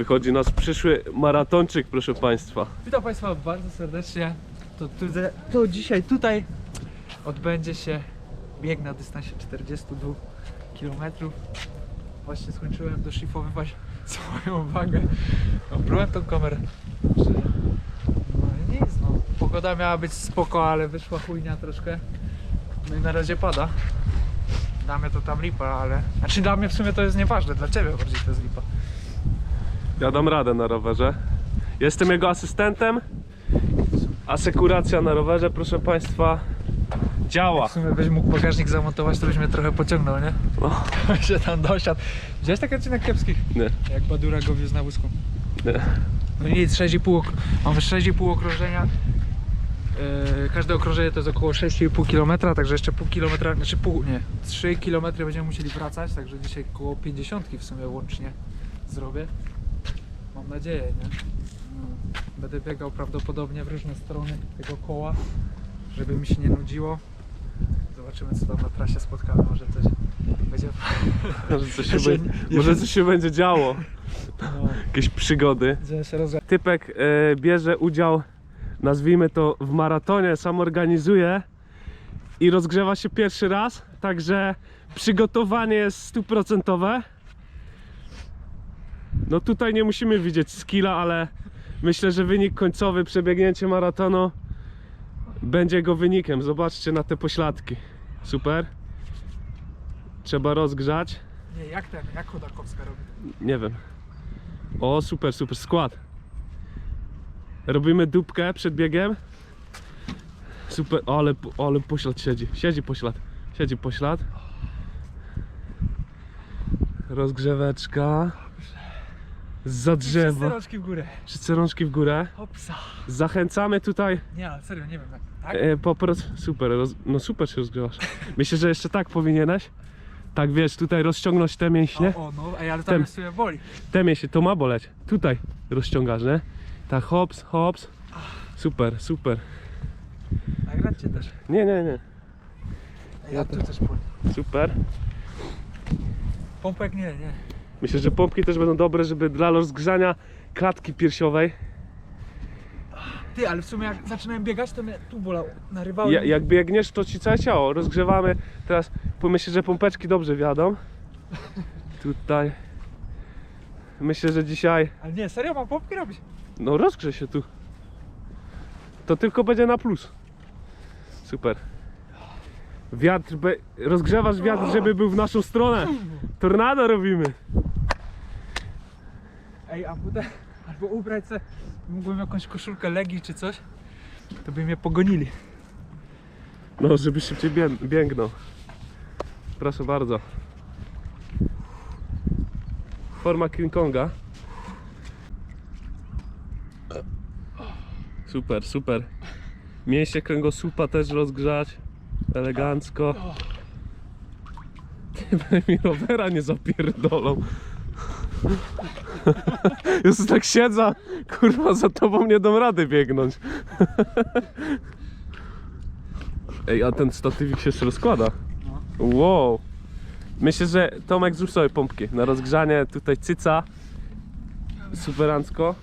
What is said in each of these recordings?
Wychodzi nas przyszły maratończyk, proszę Państwa. Witam Państwa bardzo serdecznie. To, tu, to dzisiaj tutaj odbędzie się bieg na dystansie 42 km. Właśnie skończyłem doszlifowywać swoją wagę. Oprółem tą kamerę. No nic no. Pogoda miała być spoko, ale wyszła chujnia troszkę. No i na razie pada. Dla mnie to tam lipa, ale... Znaczy dla mnie w sumie to jest nieważne, dla Ciebie bardziej to jest lipa. Ja dam radę na rowerze. Jestem jego asystentem. Asekuracja na rowerze, proszę Państwa, działa. W sumie byś mógł bagażnik zamontować, to byś mnie trochę pociągnął, nie? No, się tam dosiadł. Widziałeś taki odcinek kiepskich? nie, Jak Badura go wiózł na wózku. nie. No i nic, 6,5 ok- mamy 6,5 okrążenia. Yy, każde okrążenie to jest około 6,5 km, także jeszcze pół kilometra, znaczy pół, nie, 3 km będziemy musieli wracać, także dzisiaj około 50 w sumie łącznie zrobię. Nadzieję, nie? Będę biegał prawdopodobnie w różne strony tego koła, żeby mi się nie nudziło. Zobaczymy co tam na trasie spotkamy, może coś będzie... Może coś się, będzie, może coś się będzie działo. No, Jakieś przygody. Typek e, bierze udział, nazwijmy to, w maratonie, sam organizuje i rozgrzewa się pierwszy raz, także przygotowanie jest stuprocentowe. No tutaj nie musimy widzieć skilla, ale myślę, że wynik końcowy, przebiegnięcie maratonu będzie jego wynikiem. Zobaczcie na te pośladki. Super. Trzeba rozgrzać. Nie, jak ten, jak Chodakowska robi? Nie wiem. O, super, super. Skład. Robimy dupkę przed biegiem. Super, ale, ale poślad siedzi. Siedzi poślad. Siedzi poślad. Rozgrzeweczka. Za drzewa. Wszyscy rączki w górę. Wszyscy rączki w górę. Hopsa. Zachęcamy tutaj Nie, ale serio, nie wiem. Tak? e, po prostu. Super, roz, no super się rozgrzewasz. Myślę, że jeszcze tak powinieneś. Tak wiesz, tutaj rozciągnąć te mięśnie. O, o, no, ej, ale tam Tem. jest boli. te mięśnie, to ma boleć. Tutaj rozciągasz, nie? Tak, hops, hops. Super, super. A grać cię też. Nie, nie, nie. Ej, ja tu też boli. Super. Pompek nie, nie. Myślę, że pompki też będą dobre, żeby dla rozgrzania klatki piersiowej. Ty, ale w sumie jak zaczynałem biegać, to mnie tu bolał. Narywało Ja, jak biegniesz, to ci całe ciało rozgrzewamy. Teraz pomyślę, że pompeczki dobrze wiadą. Tutaj. Myślę, że dzisiaj. Ale nie, serio mam pompki robić. No rozgrze się tu. To tylko będzie na plus. Super. Wiatr, be... rozgrzewasz wiatr, żeby był w naszą stronę. Tornado robimy. Ej, a budę, albo ubrać se, mógłbym jakąś koszulkę Legii czy coś, to by mnie pogonili. No, żeby szybciej biegną. Proszę bardzo. Forma King Konga. Super, super. Mięśnie kręgosłupa też rozgrzać. Elegancko. Ty mi rowera nie zapierdolą. Już tak siedzę, kurwa, za tobą nie dam rady biegnąć. Ej, a ten statywik się jeszcze rozkłada. Wow. Myślę, że Tomek zrób sobie pompki na rozgrzanie. Tutaj cyca. Superancko.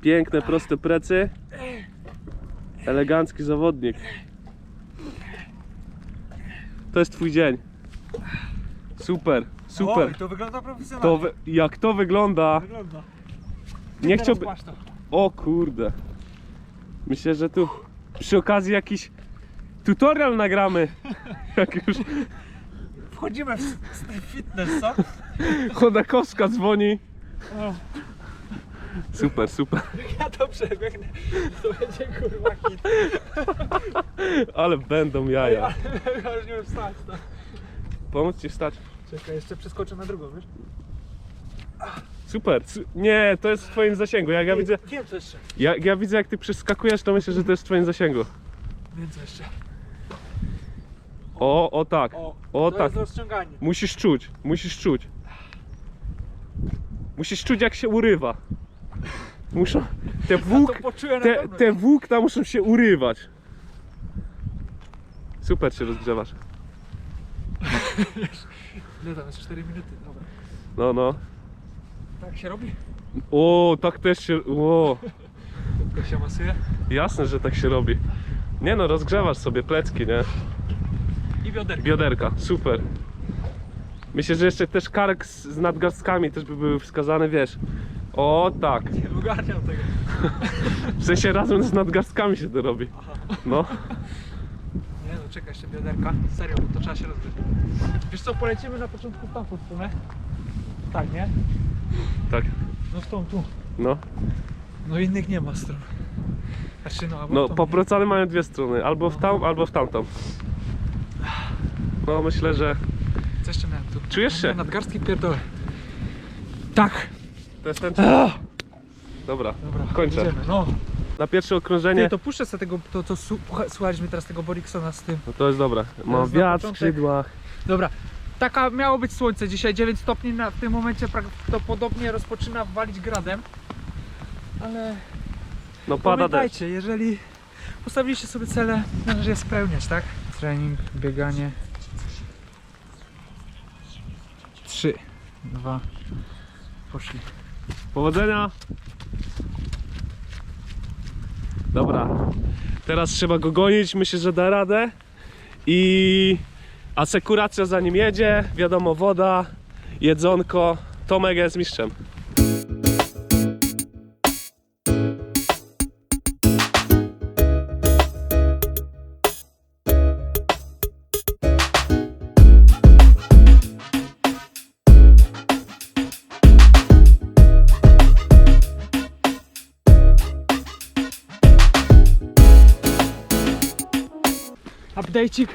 Piękne, proste plecy. Elegancki zawodnik. To jest twój dzień. Super, super. Oj, to wygląda profesjonalnie. To wy- jak to wygląda? wygląda. Nie Teraz chciałby. płaszcz to. O kurde. Myślę, że tu przy okazji jakiś tutorial nagramy. Jak już Wchodzimy w street fitness, co? Chodakowska dzwoni. O, Super, super. ja to przebiegnę, to będzie kurwa hit. Ale będą Ja, jaja. ja już nie wiem wstać. No. Pomóc ci wstać. Czekaj, jeszcze przeskoczę na drugą, wiesz? Super. Su- Nie, to jest w twoim zasięgu. Jak ja Ej, widzę, Wiem co jeszcze. jak ja widzę jak ty przeskakujesz, to myślę, że to jest w twoim zasięgu. Wiem co jeszcze. O, o tak. O, O to tak. jest rozciąganie. Musisz czuć, musisz czuć. Musisz czuć jak się urywa. Muszą. Te włók, to poczułem na te, pewno. te włókna muszą się urywać. Super się rozgrzewasz. Ile tam jest? 4 minuty, dobra. No, no. Tak się robi? O, tak też się. O, Tylko się masuje. jasne, że tak się robi. Nie no, rozgrzewasz sobie plecki, nie? I bioderko. Bioderka, super. Myślę, że jeszcze też kark z, z nadgarstkami też by były wskazane, wiesz. O tak. Nie ogarniam tego. W sensie razem z nadgarstkami się to robi. No. Nie no, czekaj jeszcze bioderka. Serio, bo to trzeba się rozgrzeć. Wiesz co, polecimy na początku w tamtą stronę. Tak, nie? Tak. No w tą tu. No. No innych nie ma stron. Znaczy no, albo No, w tą. poprocany mają dwie strony. Albo w tą, albo w tamtą. No myślę, że Co jeszcze miałem tu? Czujesz się? Nadgarstki pierdolę. Tak. To jest ten. Dobra, Dobra, Kończę. Idziemy. No. na pierwsze okrążenie. Nie, to puszczę sobie tego, to, to su- pucha- słuchaliśmy teraz tego Boriksona z tym. No to jest dobre. Ma jest na wiatr w początek. skrzydłach. Dobra, taka miało być słońce dzisiaj, 9 stopni, na, w tym momencie prawdopodobnie rozpoczyna walić gradem. Ale No pada deszcz. pamiętajcie, jeżeli postawiliście sobie cele, należy je spełniać, tak? Trening, bieganie. 3, 2, poszli. Powodzenia! Dobra, teraz trzeba go gonić, myślę, że da radę. I asekuracja za nim jedzie, wiadomo woda, jedzonko, Tomek jest mistrzem. Update'cik.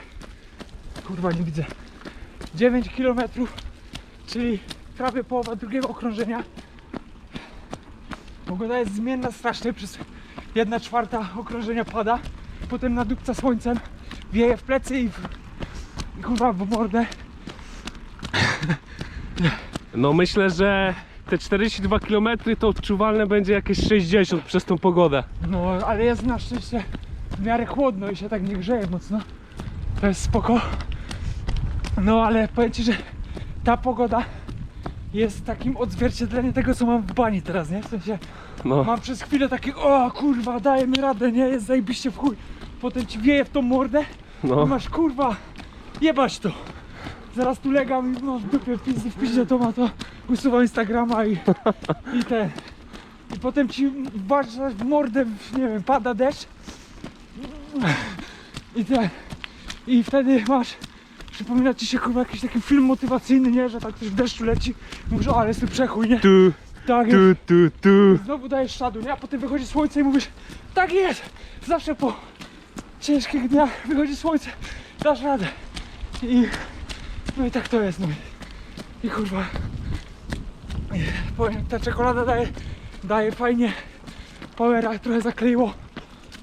Kurwa, nie widzę. 9 km, czyli prawie połowa drugiego okrążenia. Pogoda jest zmienna strasznie, przez 1 czwarta okrążenia pada, potem nadupca słońcem, wieje w plecy i, w, i kurwa w mordę. No myślę, że te 42 km to odczuwalne będzie jakieś 60 przez tą pogodę. No, ale jest na szczęście w miarę chłodno i się tak nie grzeje mocno. To jest spoko. No, ale powiem Ci, że ta pogoda jest takim odzwierciedleniem tego, co mam w bani teraz, nie? W sensie No, mam przez chwilę takie, o kurwa, dajemy radę, nie? Jest zajebiście w chuj. Potem Ci wieje w tą mordę i no. masz, kurwa, jebać to. Zaraz tu legam i no w dupie w piździe to ma to usuwam Instagrama i, i te. I potem ci wbarczasz w mordę, nie wiem, pada deszcz. I te. I wtedy masz, przypomina ci się kurwa jakiś taki film motywacyjny, nie? Że tak ktoś w deszczu leci. Mówisz, o ale jest tu przechój, nie? Tu, Tak tu, jest. tu, tu. Znowu dajesz szadu, nie? A potem wychodzi słońce i mówisz, tak jest! Zawsze po ciężkich dniach wychodzi słońce, dasz radę. I no i tak to jest, no i, i kurwa. Powiem, ta czekolada daje, daje fajnie powera, trochę zakleiło.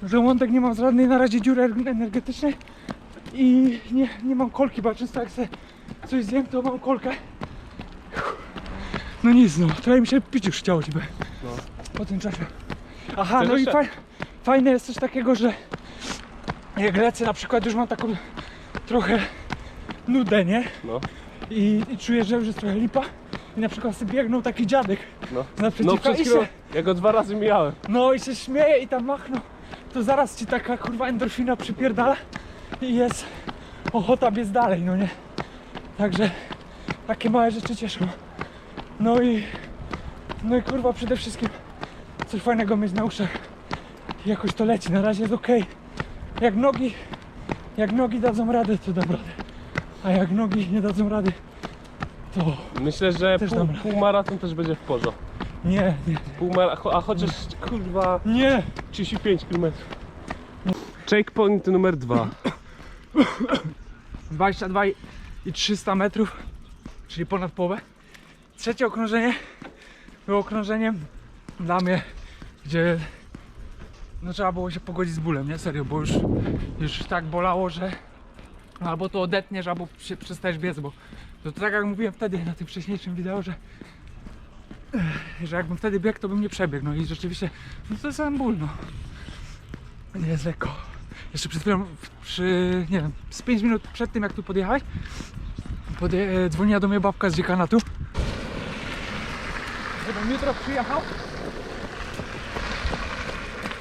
Żołądek nie mam żadnej na razie dziury energetycznej i nie, nie mam kolki, bo często jak sobie coś zjem, to mam kolkę. No nic, no, trochę mi się pić już chciało ciebie No. po tym czasie. Aha, Chcesz no i jeszcze? faj, fajne jest coś takiego, że jak lecę na przykład już mam taką trochę nudę, nie? No, I, i czuję, że już jest trochę lipa. I na przykład sobie biegną taki dziadek no. z No naprzeciwka przed i chwilą, się, ja go dwa razy mijałem. no i się śmieje i tam machną. To zaraz ci taka kurwa endorfina przypierdala i jest ochota biec dalej, no nie? Także takie małe rzeczy cieszą. No i no i kurwa przede wszystkim coś fajnego mieć na uszach. I jakoś to leci, na razie jest ok. Jak nogi, jak nogi dadzą radę, to dam radę. A jak nogi nie dadzą rady, to Myślę, że Też pół, dobra. półmaraton też będzie w porządku. nie, nie, Półmara, cho- a chociaż kurwa nie. 35 km. Checkpoint numer dwa. 22 i i 300 metrów, czyli ponad połowę. Trzecie okrążenie było okrążeniem dla mnie, gdzie no trzeba było się pogodzić z bólem, nie? Serio, bo już, już tak bolało, że albo to odetniesz, albo się przestajesz biec, bo to, tak jak mówiłem wtedy na tym wcześniejszym wideo, że że jakbym wtedy biegł, to bym nie przebiegł, no i rzeczywiście no to jest sam ból, no. Nie jest lekko. Jeszcze przed chwilą, przy, nie wiem, z 5 minut przed tym jak tu podjechałeś, podje, e, dzwoniła do mnie babka z dziekanatu. żebym jutro przyjechał.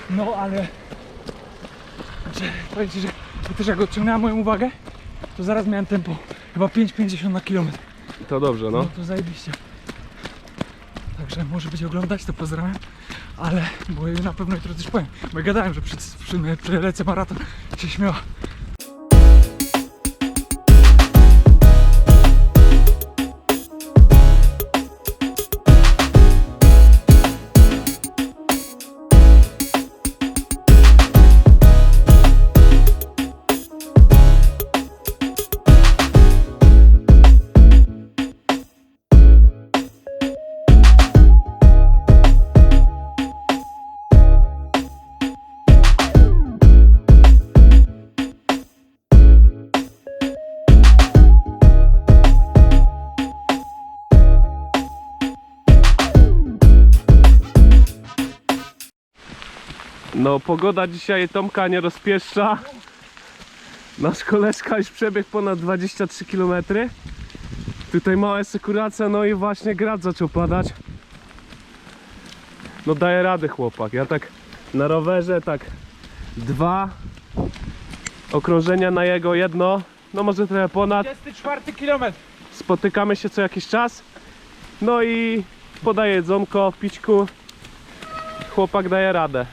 No ale... Znaczy, powiem ci, że to też jak odciągnęła moją uwagę, to zaraz miałem tempo chyba 5,50 na kilometr. To dobrze, No no. to zajebiście. Także może być oglądać, to pozdrawiam. Ale, bo na pewno jutro coś powiem. Bo ja gadałem, że przy, przy, przelecę maraton się śmiała. No pogoda dzisiaj Tomka nie rozpieszcza. Nasz koleżka już przebiegł ponad 23 km. Tutaj mała sekuracja, no i właśnie grad zaczął padać. No daje radę chłopak. Ja tak na rowerze tak dwa okrążenia na jego jedno, no może trochę ponad. 24 kilometr. Spotykamy się co jakiś czas. No i podaję jedzonko, pićku. Chłopak daje radę.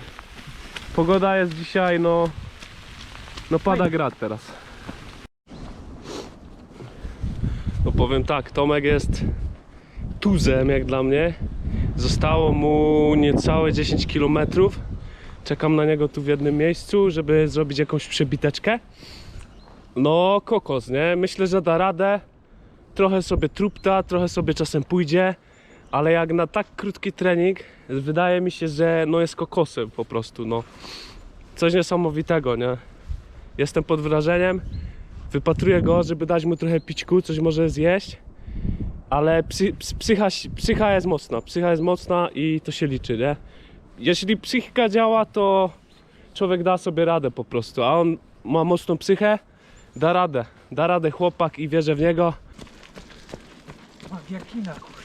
Pogoda jest dzisiaj, no. No pada grad teraz. No powiem tak, Tomek jest tuzem jak dla mnie. Zostało mu niecałe 10 km. Czekam na niego tu w jednym miejscu, żeby zrobić jakąś przebiteczkę. No, kokos, nie? Myślę, że da radę trochę sobie trupta, trochę sobie czasem pójdzie, ale jak na tak krótki trening, wydaje mi się, że no jest kokosem po prostu, no. Coś niesamowitego, nie? Jestem pod wrażeniem, wypatruję go, żeby dać mu trochę pićku, coś może zjeść, ale psy, ps- psycha, psycha jest mocna, psycha jest mocna i to się liczy, nie? Jeśli psychika działa, to człowiek da sobie radę po prostu, a on ma mocną psychę, da radę, da radę chłopak i wierzę w niego. Magiakina, kurwa.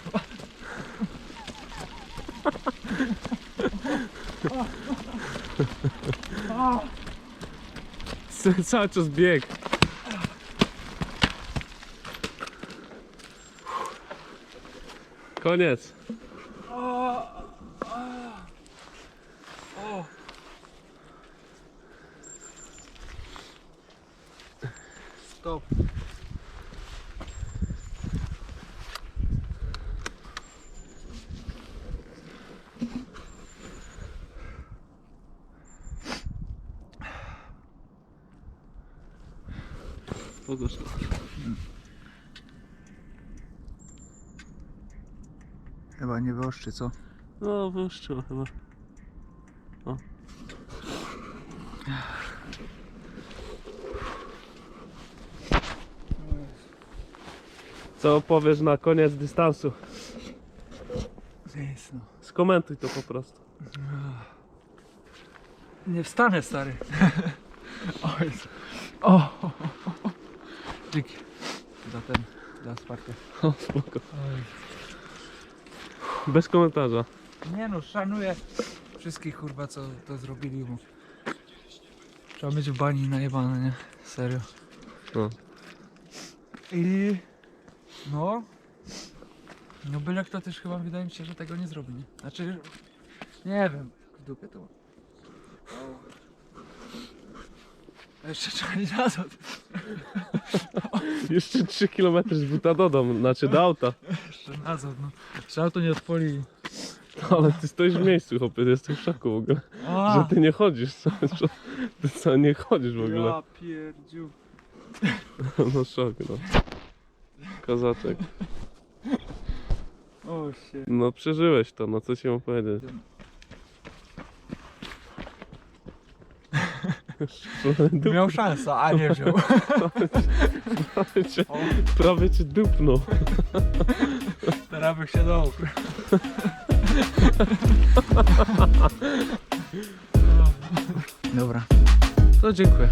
C- Cały czas bieg. Koniec. o, o. Stop. To. Chyba nie wyoszczy, co? No, wyszło chyba. O. Co powiesz na koniec dystansu? Jest, no. Skomentuj to po prostu. Nie wstanę, stary. o, jest. o. Dzięki za ten, za wsparcie. O, spoko. Bez komentarza. Nie no, szanuję wszystkich kurwa, co to zrobili, bo trzeba mieć w bani najebane, nie? Serio. No. I no, no byle kto też chyba wydaje mi się, że tego nie zrobi, nie? Znaczy, nie wiem, w dupie to. Jeszcze iść nazad. Jeszcze 3 km z buta do domu, znaczy do auta. Jeszcze nazad, no. Jeszcze auto nie odpali. Ale ty stoisz w miejscu, chłopie, jestem w szoku w ogóle. A, Że ty nie chodzisz, co? Ty co, nie chodzisz w ogóle. Ja pierdziu. No szok, no. Kozaczek. O się. No przeżyłeś to, no co ci mam powiedzieć. Miał szansę, a nie wziął. prawie, cię, prawie cię dupnął. Teraz bych się dał. Dobra. To dziękuję.